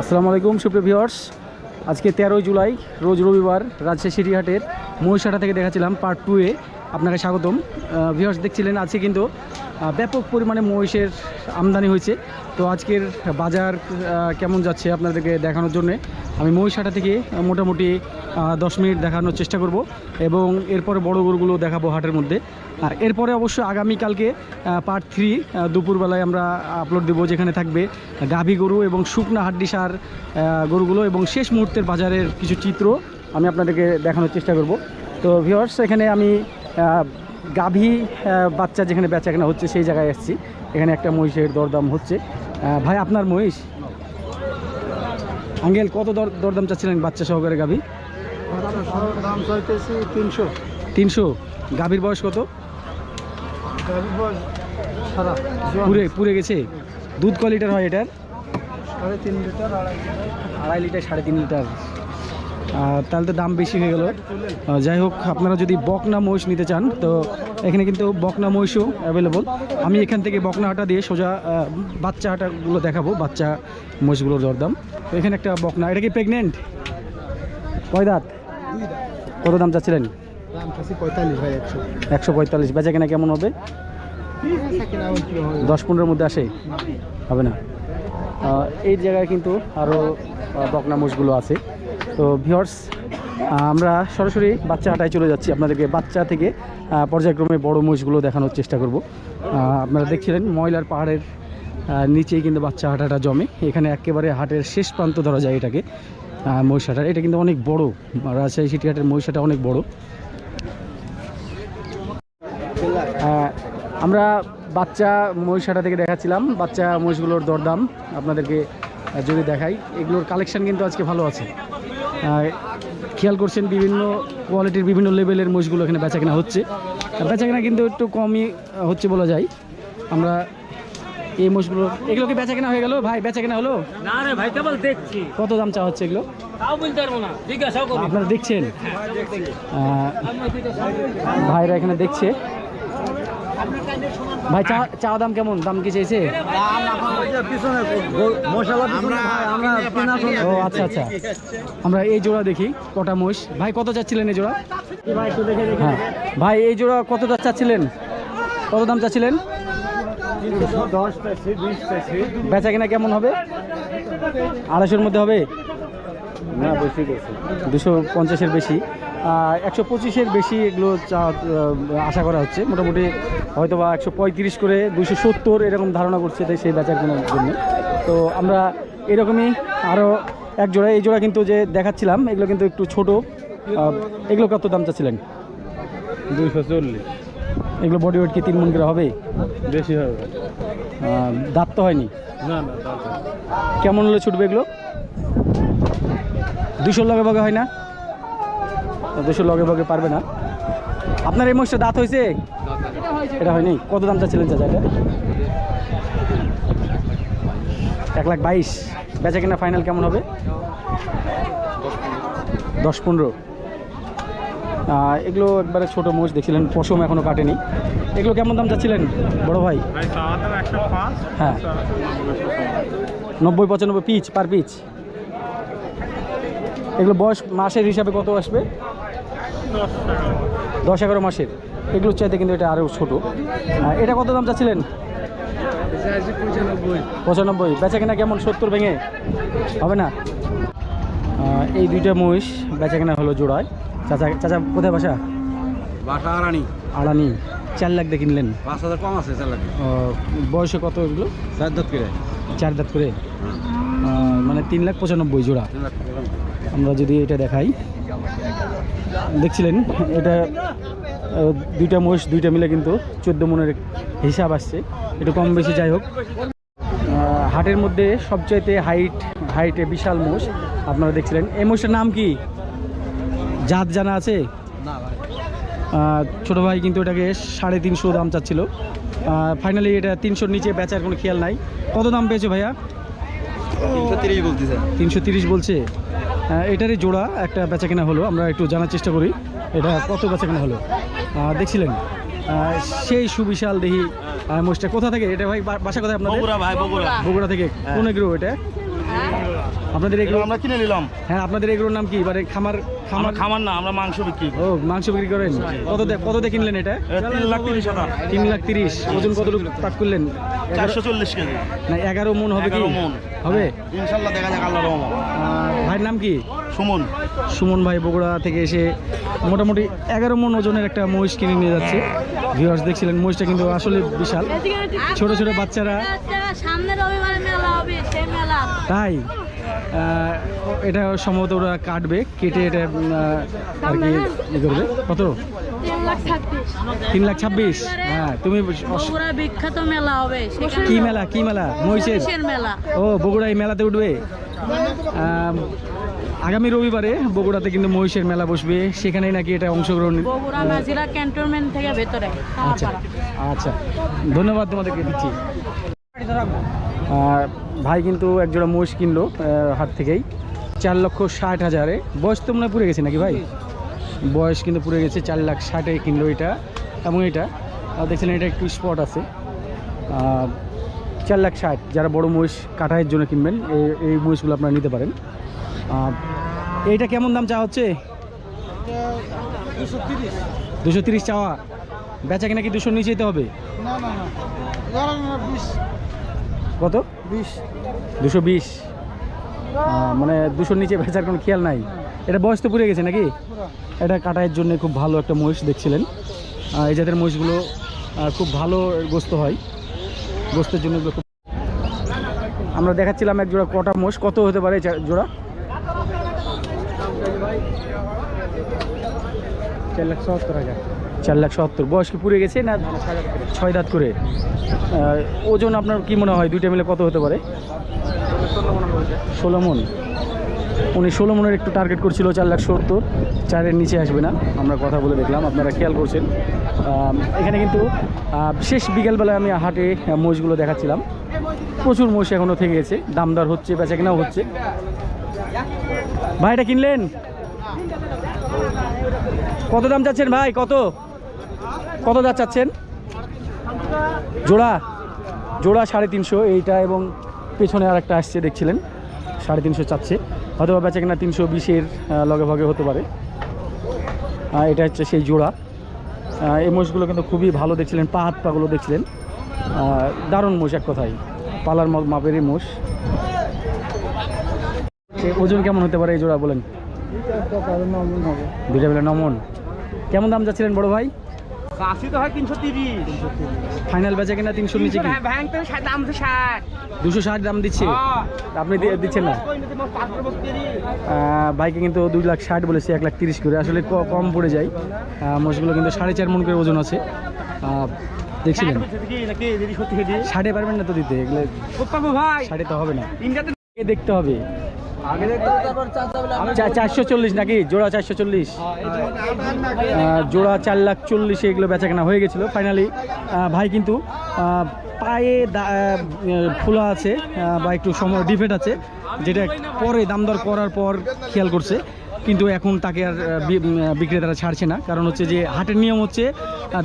আসসালামু আলাইকুম, সুপ্রিয় ভিওর্স আজকে তেরোই জুলাই, রোজ রবিবার, রাজশাহী সিটিহাটের মহিষাটা থেকে দেখাচ্ছিলাম পার্ট টুয়ে আপনাকে স্বাগতম। ভিওর্স দেখছিলেন, আজকে কিন্তু ব্যাপক পরিমাণে মহিষের আমদানি হয়েছে। তো আজকের বাজার কেমন যাচ্ছে আপনাদেরকে দেখানোর জন্য? আমি মহিষাটা থেকে মোটামুটি দশ মিনিট দেখানোর চেষ্টা করব এবং এরপরে বড় গরুগুলো দেখাবো হাটের মধ্যে। আর এরপরে অবশ্য আগামীকালকে পার্ট থ্রি দুপুরবেলায় আমরা আপলোড দেবো যেখানে থাকবে গাভী গরু এবং শুকনা হাড্ডি সার গরুগুলো এবং শেষ মুহূর্তের বাজারের কিছু চিত্র আমি আপনাদেরকে দেখানোর চেষ্টা করব। তো ভিওর্স এখানে আমি গাভী বাচ্চা যেখানে বেচা কেনা হচ্ছে সেই জায়গায় এসেছি। এখানে একটা মহিষের দরদাম হচ্ছে। ভাই আপনার মহিষ? আঙ্গেল কত দর দরদাম চাচ্ছিলেন বাচ্চা সহকারে গাভী? দাম চাইতেছি তিনশো। তিনশো? গাভীর বয়স কত? পুরে পুরে গেছে? দুধ ক লিটার হয় এটার? সাড়ে তিন লিটার আড়াই লিটার। সাড়ে তিন লিটার। তাহলে তো দাম বেশি হয়ে গেল। যাই হোক আপনারা যদি বকনা মহিষ নিতে চান তো এখানে কিন্তু বকনা মহিষও অ্যাভেলেবল আমি এখান থেকে বকনা হাটা দিয়ে সোজা বাচ্চা হাটাগুলো দেখাবো বাচ্চা মহিষগুলোর দরদাম। তো এখানে একটা বকনা এটা কি প্রেগনেন্ট কয় দাঁত? কত দাম চাচ্ছিলেন? একশো। পঁয়তাল্লিশ। বেচা কেনা কেমন হবে? দশ পনেরোর মধ্যে আসে? হবে না। এই জায়গায় কিন্তু আরও বকনা মোষগুলো আছে। তো ভিওর্স আমরা সরাসরি বাচ্চা হাটায় চলে যাচ্ছি। আপনাদেরকে বাচ্চা থেকে পর্যায়ক্রমে বড় মোষগুলো দেখানোর চেষ্টা করব। আপনারা দেখছিলেন, ময়লার পাহাড়ের নিচেই কিন্তু বাচ্চা হাটাটা জমে। এখানে একেবারে হাটের শেষ প্রান্ত ধরা যায় এটাকে মহিষ হাটার। এটা কিন্তু অনেক বড়, রাজশাহী সিটি হাটের মহিষ হাটা অনেক বড়। আমরা বাচ্চা মহিষাটা থেকে দেখাচ্ছিলাম। বাচ্চা মহিষগুলোর দরদাম আপনাদেরকে যদি দেখাই, এগুলোর কালেকশন কিন্তু আজকে ভালো আছে। খেয়াল করছেন বিভিন্ন কোয়ালিটির বিভিন্ন লেভেলের মোষগুলো এখানে বেচা কেনা হচ্ছে। আর বেচা কেনা কিন্তু একটু কমই হচ্ছে বলা যায়। আমরা এই মোষগুলো এগুলো কি বেচা কেনা হয়ে গেল? ভাই বেচা কেনা হলো? না রে ভাই কেবল দেখছি। কত দাম চা হচ্ছে এগুলো? তাও বলতে পারব না। জিজ্ঞাসা করুন আপনারা দেখছেন? ভাইরা এখানে দেখছে। ভাই চা চা দাম কেমন? দাম কি চাইছে? ও আচ্ছা আচ্ছা। আমরা এই জোড়া দেখি কটা মোষ ভাই কত চাচ্ছিলেন এই জোড়া? হ্যাঁ। ভাই এই জোড়া কতটা চাচ্ছিলেন? কত দাম চাচ্ছিলেন? বেচা কিনা কেমন হবে? আড়াইশোর মধ্যে হবে? না বেশি। দুশো পঞ্চাশের বেশি। একশো পঁচিশের বেশি এগুলো চা- আশা করা হচ্ছে। মোটামুটি হয়তো বা একশো পঁয়ত্রিশ করে দুশো সত্তর এরকম ধারণা করছে তাই সেই বেচার কেনার জন্য। তো আমরা এরকমই আরও এক জোড়া এই জোড়া কিন্তু যে দেখাচ্ছিলাম এগুলো কিন্তু একটু ছোট। এগুলো কত দাম চাচ্ছিলেন? দুইশো চল্লিশ। এগুলো বডি ওয়েট কি তিন মন করে হবে? বেশি হবে। দাঁত তো হয়নি? না না কেমন হলে ছুটবে এগুলো? দুশোর লগে বগে হয় না? দুশোর লগে বগে পারবে না। আপনার এই মহিষটা দাঁত হয়েছে? এটা হয়নি। কত দাম চাচ্ছিলেন চাচা এটা? এক লাখ বাইশ। বেচা কিনা ফাইনাল কেমন হবে? দশ পনেরো। এগুলো একবারে ছোটো মোষ দেখছিলেন পশম এখনও কাটেনি। এগুলো কেমন দাম চাচ্ছিলেন, বড় ভাই? হ্যাঁ। নব্বই পঁচানব্বই পিচ পার পিচ এগুলো বয়স মাসের হিসাবে কত আসবে? দশ এগারো মাসের। এগুলো চাইতে কিন্তু এটা আরও ছোটো। এটা কত দাম চাচ্ছিলেন? পঁচানব্বই। বেচা কেনা কেমন? সত্তর ভেঙে? হবে না? এই দুইটা মহিষ বেচা কেনা হলো জোড়ায়। চাচা চাচা কোথায় বাসা? বাসা আড়ানি। আড়ানি। চার লাখ দিয়ে কিনলেন? পাঁচ হাজার কম আছে চার লাখ বয়সে কত এগুলো? চার দাঁত করে। চার দাঁত করে? মানে তিন লাখ পঁচানব্বই জোড়া। আমরা যদি এটা দেখাই। দেখছিলেন এটা দুইটা মোষ দুইটা মিলে কিন্তু চোদ্দ মনের হিসাব আসছে। একটু কম বেশি যাই হোক। হাটের মধ্যে সবচাইতে হাইট হাইটে বিশাল মোষ আপনারা দেখছিলেন। এই মোষটার নাম কি? জাত জানা আছে? ছোট ভাই কিন্তু এটাকে সাড়ে তিনশো দাম চাচ্ছিল। ফাইনালি এটা তিনশোর নিচে বেচার কোনো খেয়াল নাই। কত দাম পেয়েছ ভাইয়া? তিনশো তিরিশ বলছে? এটারই জোড়া একটা বেচা কেনা হলো আমরা একটু জানার চেষ্টা করি এটা কত বেচা কেনা হলো দেখছিলেন? সেই সুবিশাল দেহি মোষটা কোথা থেকে? এটা ভাই বাসা কোথায় আপনার বগুড়া ভাই বগুড়া। বগুড়া থেকে। কোন এগ্রো এটা? আপনাদের এগুলো আমরা কিনে নিলাম। হ্যাঁ আপনাদের এগুলোর নাম কি? মানে খামার আমরা খামার খামার না আমরা মাংস বিক্রি ও মাংস বিক্রি করেন? কত কত দিয়ে কিনলেন এটা? তিন লাখ তিরিশ হাজার। তিন লাখ তিরিশ। ওজন কত তাক করলেন? চারশো চল্লিশ কেজি। না এগারো মন হবে কি? মণ। হবে? ইনশাল্লাহ দেখা যাক আল্লাহ ভাইয়ের নাম কি? সুমন। সুমন ভাই বগুড়া থেকে এসে মোটামুটি এগারো মন ওজনের একটা মহিষ কিনে নিয়ে যাচ্ছে। ভিউয়ার্স দেখছিলেন মহিষটা কিন্তু আসলে বিশাল। ছোট ছোট বাচ্চারা সামনে রবিবারে মেলা হবে সেই মেলা। তাই? এটা সম্ভবত ওরা কাটবে কেটে এটা আর কি ই করবে। কত? তিন লাখ ছাব্বিশ। হ্যাঁ তুমি বিখ্যাত মেলা হবে কি মেলা কি মেলা? মহিষের? মেলা। ও বগুড়া এই মেলাতে উঠবে? আগামী রবিবারে বগুড়াতে কিন্তু মহিষের মেলা বসবে। সেখানেই নাকি এটা অংশগ্রহণ? ক্যান্টনমেন্ট থেকে ভেতরে আচ্ছা আচ্ছা। ধন্যবাদ তোমাদেরকে দিচ্ছি। ভাই কিন্তু একজোড়া মহিষ কিনলো হাত থেকেই। চার লক্ষ ষাট হাজারে। বয়স তো মনে পুড়ে গেছে নাকি ভাই? বয়স কিন্তু পুড়ে গেছে, চার লাখ ষাটে কিনলো এটা। এবং এটা, আর দেখছেন এটা একটু স্পট আছে। চার লাখ ষাট, যারা বড় মহিষ কাটাইয়ের জন্য কিনবেন, এই- এই মহিষগুলো আপনারা নিতে পারেন। এইটা কেমন দাম চাওয়া হচ্ছে? দুশো তিরিশ। চাওয়া। বেচা কিনা কি দুশোর যেতে হবে? কত? বিশ। দুশো বিশ। মানে দুশোর নিচে বেচার কোনো খেয়াল নাই। এটা বয়স তো পুড়ে গেছে নাকি? এটা কাটাইয়ের জন্য খুব ভালো একটা মহিষ দেখছিলেন। এই জাতের মহিষগুলো খুব ভালো গোস্ত হয়। গোস্তের জন্য খুব আমরা দেখাচ্ছিলাম এক জোড়া কটা মোষ কত হতে পারে জোড়া? চার লাখ সত্তর হাজার। চার লাখ সত্তর। বয়স কি পুড়ে গেছে না ছয় দাঁত করে? ওজন আপনার কি মনে হয়? দুইটা মিলে কত হতে পারে? ষোলো মন। উনি ষোলো মনের একটু টার্গেট করছিল চার লাখ সত্তর। চারের নিচে আসবে না। আমরা কথা বলে দেখলাম, আপনারা খেয়াল করছেন। এখানে কিন্তু শেষ বিকেলবেলায় আমি হাটে মোষগুলো দেখাচ্ছিলাম। প্রচুর মোষ এখনও থেকে গেছে। দামদার হচ্ছে বেচা কেনাও হচ্ছে। ভাই, এটা কিনলেন? কত দাম চাচ্ছেন ভাই? কত? কত দাম চাচ্ছেন জোড়া? জোড়া সাড়ে তিনশো এইটা এবং পেছনে আর একটা আসছে দেখছিলেন? সাড়ে তিনশো চাচ্ছে। হয়তো বা বেচা কিনা তিনশো বিশের লগে ভাগে হতে পারে। এটা হচ্ছে সেই জোড়া। এই মোষগুলো কিন্তু খুবই ভালো দেখছিলেন পা হাত পাগুলো দেখছিলেন দারুণ মোষ এক কথায়। পালার মাপেরই মোষ ওজন কেমন হতে পারে এই জোড়া বলেন? দুইটা বেলা নমন। কেমন দাম যাচ্ছিলেন বড় ভাই? আশি তো হয় তিনশো তিরিশ। ফাইনাল বেচা কিনা তিনশোর নিচে কি? ভয়ঙ্কর দাম তো ষাট দুশো ষাট দাম দিচ্ছে? আপনি দিচ্ছেন না? বাইকে কিন্তু দুই লাখ ষাট বলেছে এক লাখ তিরিশ করে। আসলে কম পড়ে যায়। মোষগুলো কিন্তু সাড়ে চার মন করে ওজন আছে। দেখছিলেন? ষাটে পারবেন না তো দিতে। এগুলো ষাটে তো হবে না। দেখতে হবে। চারশো চল্লিশ নাকি? জোড়া চারশো চল্লিশ। জোড়া চার লাখ চল্লিশে এগুলো বেচা কেনা হয়ে গেছিল ফাইনালি ভাই কিন্তু পায়ে ফোলা আছে বা একটু সময় ডিফেক্ট আছে যেটা পরে দাম দর করার পর খেয়াল করছে কিন্তু এখন তাকে আর বি- বিক্রেতারা ছাড়ছে না। কারণ হচ্ছে যে হাটের নিয়ম হচ্ছে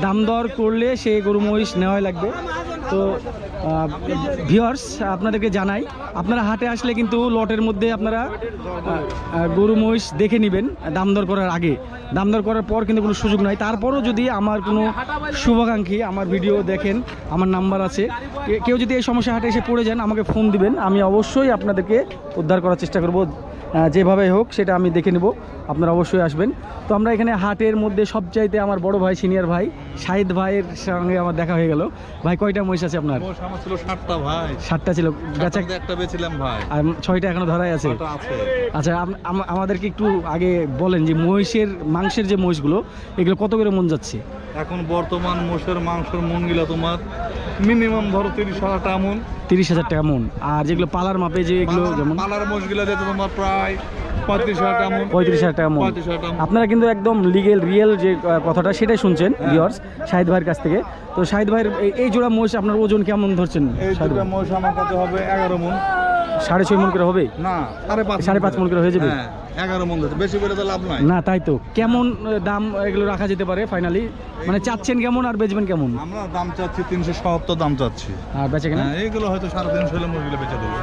দাম দর করলে সে গরু মহিষ নেওয়াই লাগবে। তো ভিওর্স আপনাদেরকে জানাই, আপনারা হাটে আসলে কিন্তু লটের মধ্যে আপনারা গরু, মহিষ দেখে নেবেন, দাম দর করার আগে। দাম দর করার পর কিন্তু কোনো সুযোগ নাই। তারপরও যদি আমার কোনো শুভাকাঙ্ক্ষী আমার ভিডিও দেখেন, আমার নাম্বার আছে কেউ যদি এই সমস্যা হাটে এসে পড়ে যান, আমাকে ফোন দিবেন, আমি অবশ্যই আপনাদেরকে উদ্ধার করার চেষ্টা করব। যেভাবে হোক সেটা আমি দেখে নেব। আপনারা অবশ্যই আসবেন। তো আমরা এখানে হাটের মধ্যে সবচাইতে আমার বড় ভাই সিনিয়র ভাই শাহিদ ভাইয়ের সঙ্গে আমার দেখা হয়ে গেল। ভাই কয়টা মহিষ আছে আপনার? ছিল সাতটা ভাই। সাতটা ছিল। একটা বেছিলাম ভাই। আর ছয়টা এখনও ধরাই আছে। আচ্ছা আম- আম- আমাদেরকে একটু আগে বলেন যে মহিষের মাংসের যে মহিষগুলো এগুলো কত করে মন যাচ্ছে? এখন বর্তমান মোষের মাংসের মন গিলা তোমার মিনিমাম ধরো তিরিশ হাজার টাকা মন। তিরিশ হাজার টাকা মন। আর যেগুলো পালার মাপে যেগুলো যেমন? পালার মোষ গিলা যেতে তোমার প্রায় পঁয়ত্রিশ হাজার টাকা মন। আপনারা কিন্তু একদম লিগেল রিয়েল যে কথাটা সেটাই শুনছেন ভিওর্স শাহিদ ভাইয়ের কাছ থেকে। তো শাহিদ ভাইয়ের এই- জোড়া মহিষ আপনার ওজন কেমন ধরছেন আমার হবে এগারো মন সাড়ে ছয় মন করে হবে? না সাড়ে পাঁচ মন করে হয়ে যাবে? হ্যাঁ এগারো মন বেশি করে তো লাভ নাই। না তাই তো। কেমন দাম এগুলো রাখা যেতে পারে ফাইনালি মানে চাচ্ছেন কেমন আর বেচবেন কেমন? আমরা দাম চাচ্ছি তিনশো সত্তর দাম চাচ্ছি। আর বেচে কিনা? হ্যাঁ এইগুলো হয়তো সাড়ে তিনশো হলে বেচে দেবো।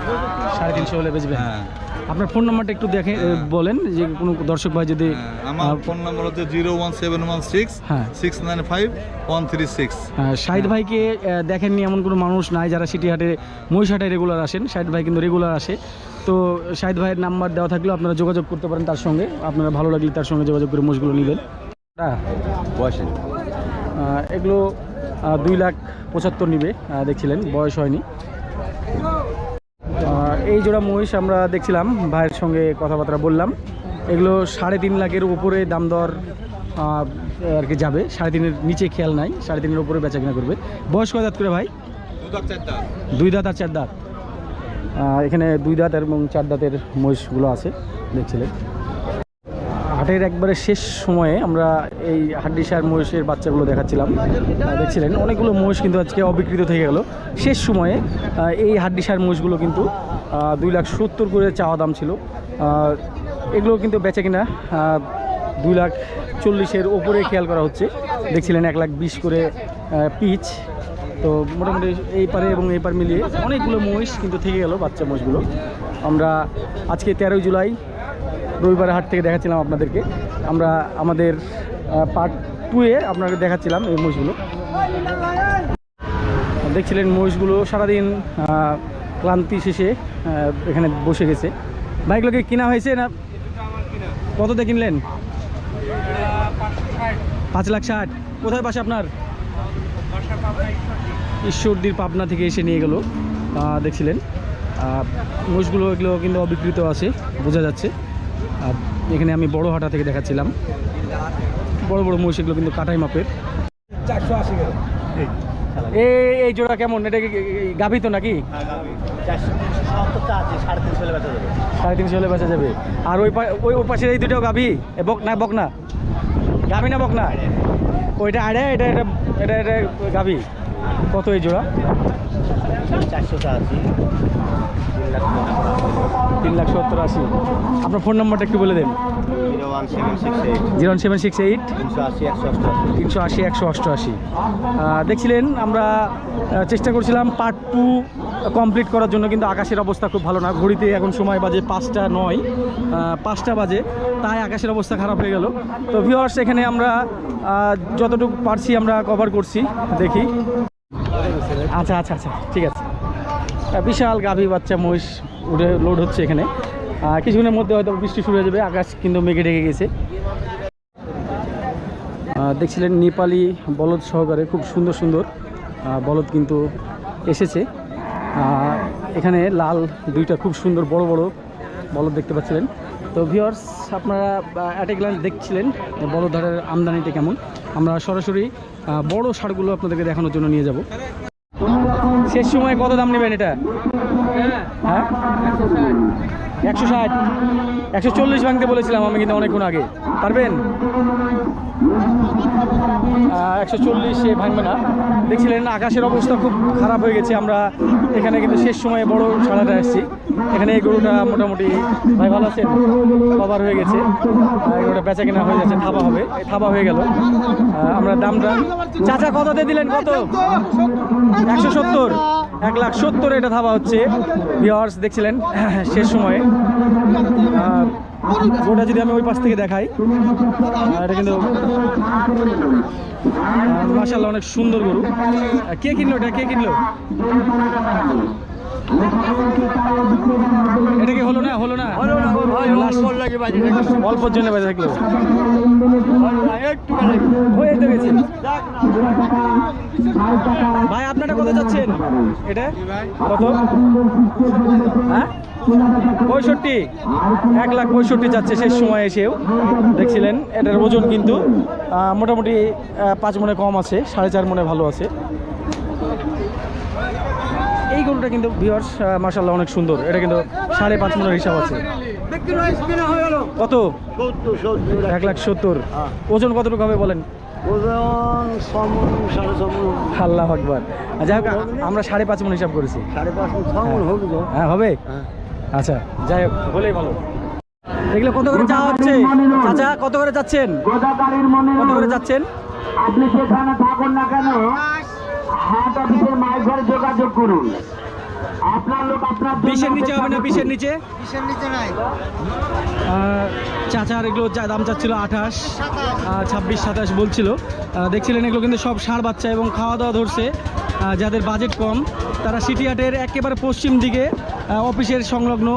সাড়ে তিনশো হলে বেচবেন? হ্যাঁ। আপনার ফোন নাম্বারটা একটু দেখে বলেন যে কোনো দর্শক ভাই যদি হ্যাঁ, আমার ফোন নাম্বার হচ্ছে zero one seven one six হ্যাঁ। Six nine five one three six. আহ, শাহিদ ভাইকে দেখেননি এমন কোনো মানুষ নাই যারা সিটিহাটে মহিষহাটে রেগুলার আসেন। শাহিদ ভাই কিন্তু রেগুলার আসে। তো শাহিদ ভাইয়ের নাম্বার দেওয়া থাকলেও আপনারা যোগাযোগ করতে পারেন তার সঙ্গে। আপনারা ভালো লাগলে তার সঙ্গে যোগাযোগ করে মোষগুলো নেবেন। হ্যাঁ। বয়সে এগুলো দুই লাখ পঁচাত্তর নিবে দেখছিলেন বয়স হয়নি। এই জোড়া মহিষ আমরা দেখছিলাম ভাইয়ের সঙ্গে কথাবার্তা বললাম। এগুলো সাড়ে তিন লাখের উপরে দাম দর আর কি যাবে। সাড়ে তিনের নিচে খেয়াল নাই সাড়ে তিনের উপরে বেচা কিনা করবে। বয়স কয় দাঁত করে ভাই? দুই দাঁত আর চার দাঁত। এখানে দুই দাঁত এবং চার দাঁতের মহিষগুলো আছে দেখছিলেন। হাটের একবারে শেষ সময়ে আমরা এই হাড্ডিসার মহিষের বাচ্চাগুলো দেখাচ্ছিলাম। দেখছিলেন? অনেকগুলো মহিষ কিন্তু আজকে অবিকৃত থেকে গেল। শেষ সময়ে এই হাড্ডিসার মহিষগুলো কিন্তু দুই লাখ সত্তর করে চাওয়া দাম ছিল। এগুলো কিন্তু বেচে কিনা দুই লাখ চল্লিশের ওপরে খেয়াল করা হচ্ছে। দেখছিলেন এক লাখ বিশ করে পিচ। তো মোটামুটি এই পারে এবং এই পার মিলিয়ে অনেকগুলো মহিষ কিন্তু থেকে গেল বাচ্চা মহিষগুলো। আমরা আজকে তেরোই জুলাই রবিবার হাট থেকে দেখাচ্ছিলাম আপনাদেরকে। আমরা আমাদের পার্ট টুয়ে আপনাকে দেখাচ্ছিলাম এই মহিষগুলো। দেখছিলেন মহিষগুলো সারাদিন ক্লান্তি শেষে এখানে বসে গেছে। বাইকগুলোকে কেনা হয়েছে না কততে কিনলেন? পাঁচ লাখ ষাট। কোথায় পাশে আপনার? ঈশ্বরদীর পাবনা থেকে এসে নিয়ে গেল। দেখছিলেন। আহ, মোষগুলো এগুলো কিন্তু অবিকৃত আছে বোঝা যাচ্ছে। আর এখানে আমি বড় হাটা থেকে দেখাচ্ছিলাম। বড় বড় মহিষ এগুলো কিন্তু কাটাই মাপের। চারশো এই এই জোড়া কেমন? এটা কি গাভী তো নাকি? সাড়ে তিনশো হলে বেচা যাবে। আর ওই ওই ওই পাশের এই দুটো গাভী? বক না বক না গাভী না বক না ওইটা আড়ে এটা এটা এটা এটা গাভী। কত এই জোড়া? তিন লাখ সত্তর আশি। আপনার ফোন নাম্বারটা একটু বলে দেন। Zero one seven six eight. তিনশো আশি, একশো অষ্টআশি। দেখছিলেন, আমরা চেষ্টা করছিলাম পার্ট টু কমপ্লিট করার জন্য, কিন্তু আকাশের অবস্থা খুব ভালো না। ঘড়িতে এখন সময় বাজে পাঁচটা নয় পাঁচটা বাজে, তাই আকাশের অবস্থা খারাপ হয়ে গেল। তো ভিওয়ার্স এখানে আমরা যতটুকু পারছি আমরা কভার করছি, দেখি। আচ্ছা আচ্ছা আচ্ছা ঠিক আছে। বিশাল গাভী বাচ্চা মহিষ উঠে লোড হচ্ছে এখানে। কিছুক্ষণের মধ্যে হয়তো বৃষ্টি শুরু হয়ে যাবে, আকাশ কিন্তু মেঘে ঢেকে গেছে। দেখছিলেন নেপালি বলদ সহকারে খুব সুন্দর সুন্দর বলদ কিন্তু এসেছে। এখানে লাল দুইটা খুব সুন্দর বড় বড় বলদ দেখতে পাচ্ছিলেন। তো ভিওর্স আপনারা অ্যাট এ গ্লান্স দেখছিলেন যে বলদারের আমদানিটা কেমন। আমরা সরাসরি বড় সারগুলো আপনাদেরকে দেখানোর জন্য নিয়ে যাব। শেষ সময় কত দাম নেবেন এটা? হ্যাঁ? একশো ষাট। একশো চল্লিশ ভাঙতে বলেছিলাম আমি কিন্তু অনেকক্ষণ আগে। পারবেন? একশো চল্লিশে ভাঙবে না দেখছিলেন আকাশের অবস্থা খুব খারাপ হয়ে গেছে, আমরা এখানে কিন্তু শেষ সময়ে বড় সাড়াটা আসছি। এখানে এই গরুটা মোটামুটি, ভাই ভালো আছেন? কভার হয়ে গেছে। গরুটা বেচা কেনা হয়ে যাচ্ছে, থাবা হবে। থাবা হয়ে গেল। আমরা দামটা চাচা কততে দিলেন? কত? একশো সত্তর। এক লাখ সত্তর এটা থাবা হচ্ছে। ভিওয়ার্স দেখছিলেন, শেষ সময়ে। গরুটা যদি আমি ওই পাশ থেকে দেখাই এটা কিন্তু মাসাল্লাহ অনেক সুন্দর গরু। কে কিনলো এটা? কে কিনলো? এটা কি হলো না। হলো না Last- অল্পর জন্য বেঁচে থাকল। হয়ে তো গেছে। ভাই আপনারা কত যাচ্ছেন? এটা? কত? হ্যাঁ? পঁয়ষট্টি। এক লাখ পঁয়ষট্টি যাচ্ছে শেষ সময় এসেও। দেখছিলেন এটার ওজন কিন্তু মোটামুটি পাঁচ মনে কম আছে সাড়ে চার মনে ভালো আছে। গরুটা কিন্তু ভিওর্স মার্শাল্লাহ অনেক সুন্দর। এটা কিন্তু সাড়ে পাঁচ মনের হিসাব আছে। কত? এক লাখ সত্তর। ওজন কতটুকু হবে বলেন? আল্লাহ আকবার। যাই হোক, আমরা সাড়ে পাঁচ মন হিসাব করেছি। হ্যাঁ হবে? আচ্ছা যাই হোক, হলেই ভালো। এগুলো কত করে যাওয়া হচ্ছে? চাচা, কত করে যাচ্ছেন? কত করে যাচ্ছেন? আপনি যেখানে থাকুন না কেন, হাট অফিসের ঘরে যোগাযোগ করুন। বিশের নিচে হবে না বিশের নিচে? কিসের নিচে নাই। চাচার এগুলো দাম চাচ্ছিল আঠাশ ছাব্বিশ সাতাশ বলছিল। দেখছিলেন এগুলো কিন্তু সব ষাঁড় বাচ্চা এবং খাওয়া দাওয়া ধরছে যাদের বাজেট কম তারা সিটি হাটের একেবারে পশ্চিম দিকে অফিসের সংলগ্ন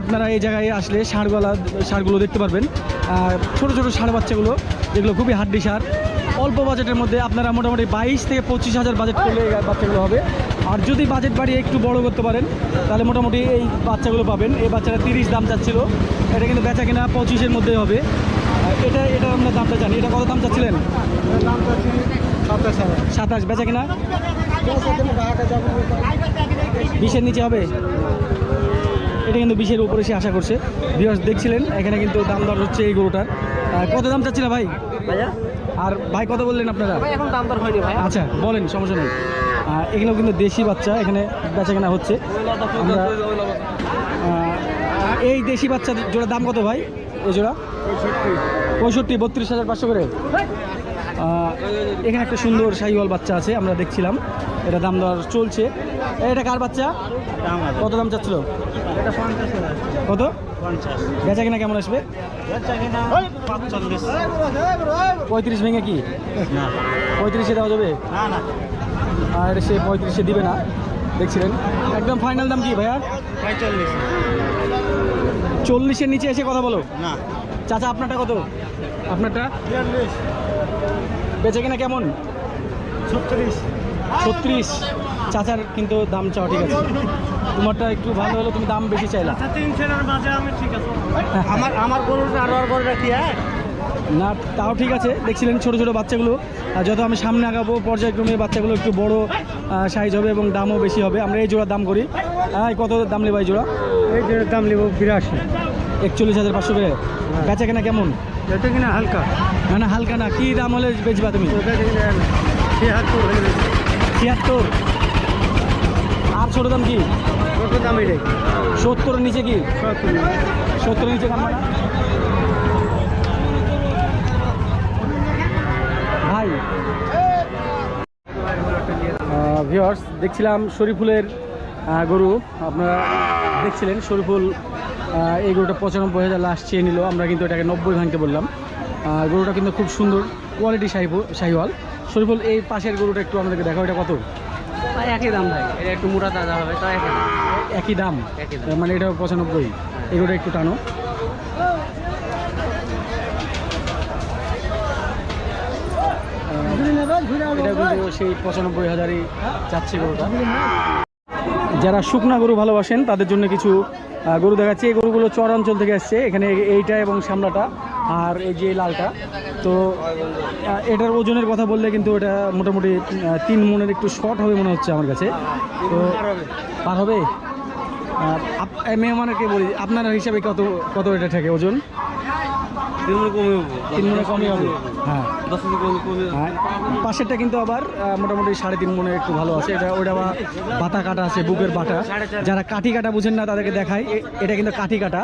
আপনারা এই জায়গায় আসলে ষাঁড়গলা ষাঁড়গুলো দেখতে পারবেন। ছোট ছোট ষাঁড় বাচ্চাগুলো যেগুলো খুবই হাড্ডি সার। অল্প বাজেটের মধ্যে আপনারা মোটামুটি বাইশ থেকে পঁচিশ হাজার বাজেট করলে এই বাচ্চাগুলো হবে। আর যদি বাজেট বাড়িয়ে একটু বড় করতে পারেন তাহলে মোটামুটি এই বাচ্চাগুলো পাবেন। এই বাচ্চাটা তিরিশ দাম চাচ্ছিল। এটা কিন্তু বেচা কিনা পঁচিশের মধ্যে হবে। এটা এটা আমরা দামটা জানি। এটা কত দাম চাচ্ছিলেন? সাতাশ বেচা কিনা? বিশের নিচে হবে? এটা কিন্তু বিশের উপরে সে আশা করছে। বিহার দেখছিলেন এখানে কিন্তু দাম দর হচ্ছে এই গরুটার। কত দাম চাচ্ছিল ভাই? আর ভাই কত বললেন আপনারা? এখন দাম দর হয়নি ভাই আচ্ছা বলেন সমস্যা নেই। এগুলো কিন্তু দেশি বাচ্চা এখানে বেচা কেনা হচ্ছে। আমরা এই দেশি বাচ্চা জোড়া দাম কত ভাই? এই জোড়া? পঁয়ষট্টি বত্রিশ হাজার পাঁচশো করে। এখানে একটা সুন্দর শাহিওয়াল বাচ্চা আছে আমরা দেখছিলাম। এটা দাম দর চলছে। এটা কার বাচ্চা? কত দাম চাচ্ছিল? কত? বেচা কিনা কেমন আসবে? পঁয়ত্রিশ ভেঙে কি? পঁয়ত্রিশে দেওয়া যাবে? আর সে পঁয়ত্রিশে দিবে না। দেখছিলেন? একদম ফাইনাল দাম কি ভাইয়া? পঁয়তাল্লিশ চল্লিশের নিচে এসে কথা বলো। না। চাচা আপনারটা কত? আপনারটা? বেচে কিনা কেমন? ছত্রিশ। ছত্রিশ। চাচার কিন্তু দাম চাওয়া ঠিক আছে। তোমারটা একটু ভালো হলো তুমি দাম বেশি চাইলা। আমার আমার গরুটা আর গরুটা কি হ্যাঁ? না তাও ঠিক আছে। দেখছিলেন ছোট ছোট বাচ্চাগুলো। আর যত আমি সামনে আগাবো পর্যায়ক্রমে বাচ্চাগুলো একটু বড় সাইজ হবে এবং দামও বেশি হবে। আমরা এই জোড়ার দাম করি। হ্যাঁ কত দাম নেব এই জোড়া? এই জোড়ার দাম নেব বিরাশি। একচল্লিশ হাজার পাঁচশো করে। বেচা কেনা কেমন? এটা কিনা হালকা। না না হালকা না। কী দাম হলে বেচবা তুমি? ছিয়াত্তর আর ছোটো দাম কি? কত দাম এটাই। সত্তরের নিচে কি? সত্তরের নিচে। কাম ভাই। ভিওর্স দেখছিলাম শরীফুলের গরু। আপনারা দেখছিলেন শরীফুল এই গরুটা পঁচানব্বই হাজার লাস্ট চেয়ে নিল। আমরা কিন্তু এটাকে নব্বই ভাঙতে বললাম। গরুটা কিন্তু খুব সুন্দর কোয়ালিটি শাহিবু শাহিওয়াল শরীফুল এই পাশের গরুটা একটু আমাদেরকে দেখো এটা কত? একই দাম ভাই এটা একটু মোটা দাদা হবে তাই একই দাম। একই দাম। মানে এটা পঁচানব্বই। এগুলো একটু টানো এটা কিন্তু সেই পঁচানব্বই হাজারই যাচ্ছে গরুটা। যারা শুকনা গরু ভালোবাসেন, তাদের জন্য কিছু গরু দেখাচ্ছে। এই গরুগুলো চর অঞ্চল থেকে আসছে। এখানে এইটা এবং সামলাটা আর এই যে লালটা। তো এটার ওজনের কথা বললে কিন্তু এটা মোটামুটি তিন মনের একটু শর্ট হবে মনে হচ্ছে আমার কাছে। তো, পার হবে? মেহমানকে বলি, আপনার হিসাবে কত কত এটা থাকে ওজন? তিন মনে তিন কমই হবে হ্যাঁ। হ্যাঁ পাশেরটা কিন্তু আবার মোটামুটি সাড়ে তিন মনে একটু ভালো আছে। এটা ওটা আবার বাতা কাটা আছে বুকের বাটা। যারা কাঠি কাটা বুঝেন না তাদেরকে দেখাই। এটা কিন্তু কাঠি কাটা।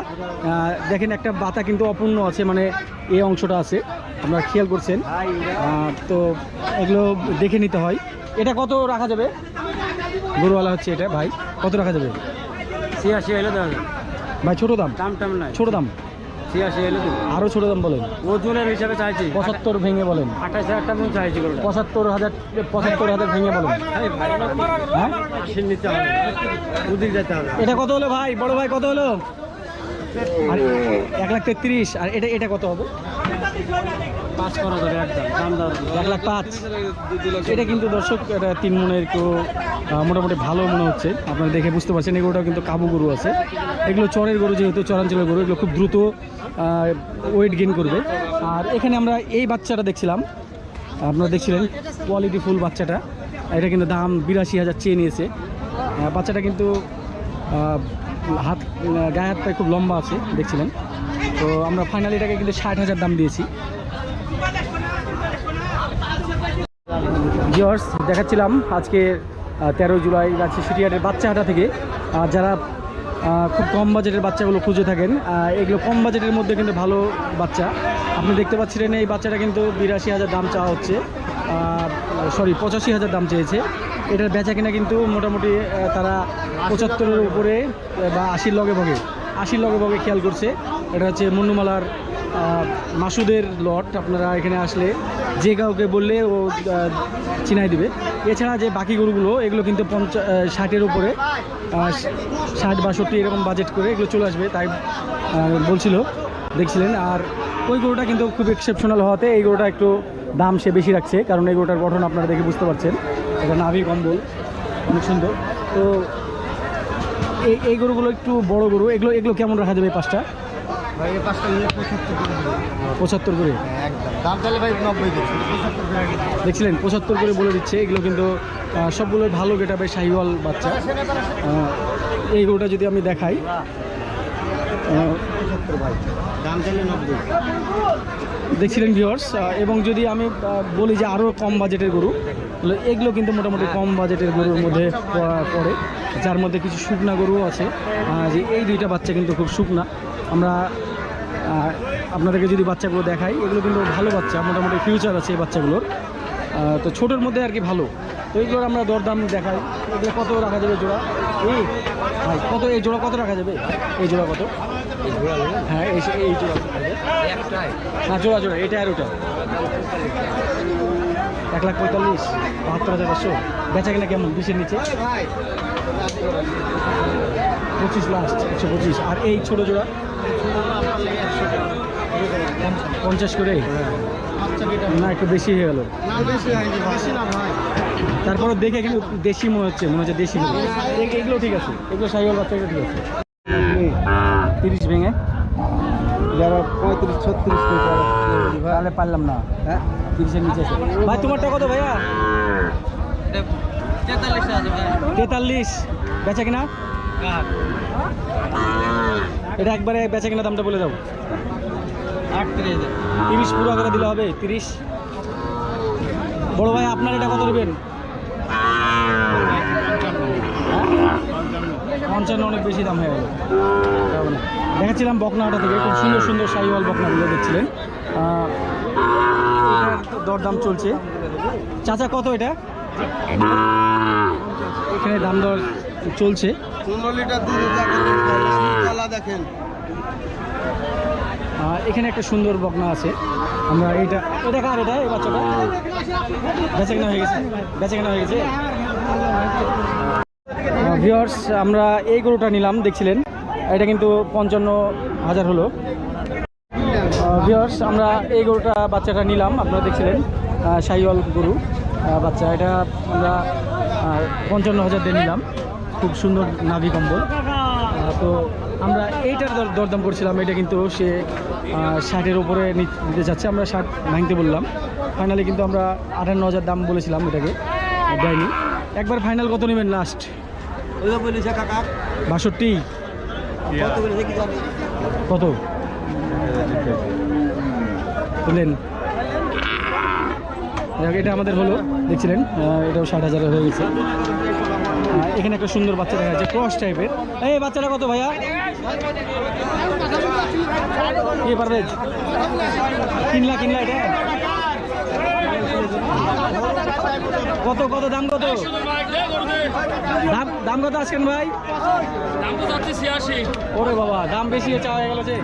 দেখেন একটা বাতা কিন্তু অপূর্ণ আছে মানে এই অংশটা আছে। আপনারা খেয়াল করছেন। তো এগুলো দেখে নিতে হয়। এটা কত রাখা যাবে? গরুওয়ালা হচ্ছে এটা ভাই। কত রাখা যাবে? ছিয়াশি ভাই ছোট দাম? দাম টাম নাই। ছোট দাম? ছিয়াশি এলো আরও ছোট দাম বলেন। ওজনের হিসাবে চাইছি। পঁচাত্তর ভেঙে বলেন। আঠাশ হাজার টাকা চাইছি পঁচাত্তর হাজার পঁচাত্তর হাজার ভেঙে বলেন। হ্যাঁ? নিতে হবে। দুদিক যেতে হবে। এটা কত হলো ভাই? বড় ভাই কত হলো? আর এক লাখ তেত্রিশ। আর এটা এটা কত হবে? পাঁচ করো একদম। দাম দাম। এক লাখ পাঁচ। এটা কিন্তু দর্শক এটা তিন মনের আহ, মোটামুটি ভালো মনে হচ্ছে। আপনারা দেখে বুঝতে পারছেন এগুলোটাও কিন্তু কাবু গরু আছে। এগুলো চরের গরু যেহেতু চরাঞ্চলের গরু এগুলো খুব দ্রুত ওয়েট গেইন করবে। আর এখানে আমরা এই বাচ্চাটা দেখছিলাম। আপনারা দেখছিলেন কোয়ালিটি ফুল বাচ্চাটা। এটা কিন্তু দাম বিরাশি হাজার চেয়ে নিয়েছে। বাচ্চাটা কিন্তু হাত গায়ে হাত পায়ে খুব লম্বা আছে দেখছিলেন। তো আমরা ফাইনালি এটাকে কিন্তু ষাট হাজার দাম দিয়েছি। জিওর্স দেখাচ্ছিলাম আজকে তেরোই জুলাই রাজশাহী সিটিহাটের বাচ্চাহাটা থেকে। আহ, যারা খুব কম বাজেটের বাচ্চাগুলো খুঁজে থাকেন। এগুলো কম বাজেটের মধ্যে কিন্তু ভালো বাচ্চা। আপনি দেখতে পাচ্ছিলেন এই বাচ্চাটা কিন্তু বিরাশি হাজার দাম চাওয়া হচ্ছে। সরি পঁচাশি হাজার দাম চেয়েছে। এটার বেচা কিনা কিন্তু মোটামুটি তারা পঁচাত্তরের উপরে বা আশির লগে ভগে, আশির লগে ভগে খেয়াল করছে। এটা হচ্ছে মুন্নুমালার মাসুদের লট আপনারা এখানে আসলে যে কাউকে বললে ও চিনাই দিবে। এছাড়া যে বাকি গরুগুলো এগুলো কিন্তু পঞ্চা আহ, ষাটের উপরে ষাট বাষট্টি এরকম বাজেট করে এগুলো চলে আসবে তাই বলছিল দেখছিলেন। আর ওই গরুটা কিন্তু খুব এক্সেপশনাল হওয়াতে এই গরুটা একটু দাম সে বেশি রাখছে কারণ এই গরুটার গঠন আপনারা দেখে বুঝতে পারছেন। এটা নাভি কম্বল অনেক সুন্দর। তো এই এই গরুগুলো একটু বড় গরু এগুলো এগুলো কেমন রাখা যাবে পাঁচটা? ভাই এই পাঁচটা মিলে পঁচাত্তর করে পঁচাত্তর করে? একদম। দাম তাহলে ভাই নব্বই দিচ্ছি। পঁচাত্তর করে দিচ্ছি। দেখছিলেন পঁচাত্তর করে বলে দিচ্ছে। এগুলো কিন্তু সবগুলোই ভালো গেটাবে শাহিওয়াল বাচ্চা। এই গরুটা যদি আমি দেখাই দেখছিলেন ভিউয়ার্স এবং যদি আমি বলি যে আরও কম বাজেটের গরু তাহলে এগুলো কিন্তু মোটামুটি কম বাজেটের গরুর মধ্যে পড়ে যার মধ্যে কিছু শুকনা গরুও আছে। যে এই দুইটা বাচ্চা কিন্তু খুব শুকনা। আমরা আপনাদেরকে যদি বাচ্চাগুলো দেখাই এগুলো কিন্তু ভালো বাচ্চা মোটামুটি ফিউচার আছে এই বাচ্চাগুলোর। তো ছোটোর মধ্যে আর কি ভালো। তো এইগুলোর আমরা দরদাম দেখাই। এগুলো কত রাখা যাবে জোড়া? এই ভাই কত এই জোড়া কত রাখা যাবে? এই জোড়া কত? হ্যাঁ এই এই জোড়া? না জোড়া জোড়া এটা আর ওটা। এক লাখ পঁয়তাল্লিশ বাহাত্তর হাজার পাঁচশো। বেচা কিনা কেমন? বিশের নিচে? পঁচিশ লাস্ট একশো পঁচিশ। আর এই ছোটো জোড়া? পঞ্চাশ করে না একটু বেশি হয়ে গেল। না বেশি হয়নি বেশি না ভাই তারপরে দেখে কিন্তু দেশি মনে হচ্ছে মনে হচ্ছে দেশি। এগুলো ঠিক আছে এগুলো সাইওয়াল বাচ্চা এগুলো ঠিক আছে। তিরিশ ভেঙে। যারা পঁয়ত্রিশ ছত্রিশ তাহলে পারলাম না। হ্যাঁ? তিরিশের নিচে আছে। ভাই তোমারটা কত ভাইয়া? তেতাল্লিশ বেচা কিনা? এটা একবারে বেচা কিনা দামটা বলে দাও। তিরিশ পুরো করে দিলে হবে, তিরিশ। বড় ভাই, আপনার এটা কত দেবেন পঞ্চান্ন, অনেক বেশি দাম হয়ে গেল। দেখাচ্ছিলাম বকনাটা থেকে, খুব সুন্দর সুন্দর সাইওয়াল বকনাগুলো দেখছিলেন। দরদাম চলছে। চাচা, কত এটা? এখানে দাম দর চলছে। লিটার দেখেন। এখানে একটা সুন্দর বকনা আছে। আমরা এইটা এটা কার এটা, এই বাচ্চাটা? বেচা কেনা হয়ে গেছে। বেচা কেনা হয়ে গেছে। ভিওর্স আমরা এই গরুটা নিলাম, দেখছিলেন? এটা কিন্তু পঞ্চান্ন হাজার হলো। ভিওর্স আমরা এই গরুটা, বাচ্চাটা নিলাম, আপনারা দেখছিলেন? সাইওয়াল গরু বাচ্চা। এটা আমরা পঞ্চান্ন হাজার দিয়ে নিলাম। খুব সুন্দর নাভি কম্বল। তো আমরা এইটার দর দরদাম করছিলাম এটা কিন্তু সে ষাটের উপরে নিতে যাচ্ছে আমরা ষাট ভাঙতে বললাম। ফাইনালি কিন্তু আমরা আটান্ন হাজার দাম বলেছিলাম এটাকে দেয়নি। একবার ফাইনাল কত নেবেন লাস্ট বাষট্টি। কত বুঝলেন এটা আমাদের হলো দেখছিলেন এটাও ষাট হাজার হয়ে গেছে। এখানে একটা সুন্দর বাচ্চা দেখা যাচ্ছে ক্রস টাইপের এই বাচ্চাটা কত ভাইয়া? কি কিনলা কিনলা এটা? কত কত দাম কত? দাম দাম কত আসছেন ভাই? ওরে বাবা দাম বেশি চাওয়া হয়ে গেল যে।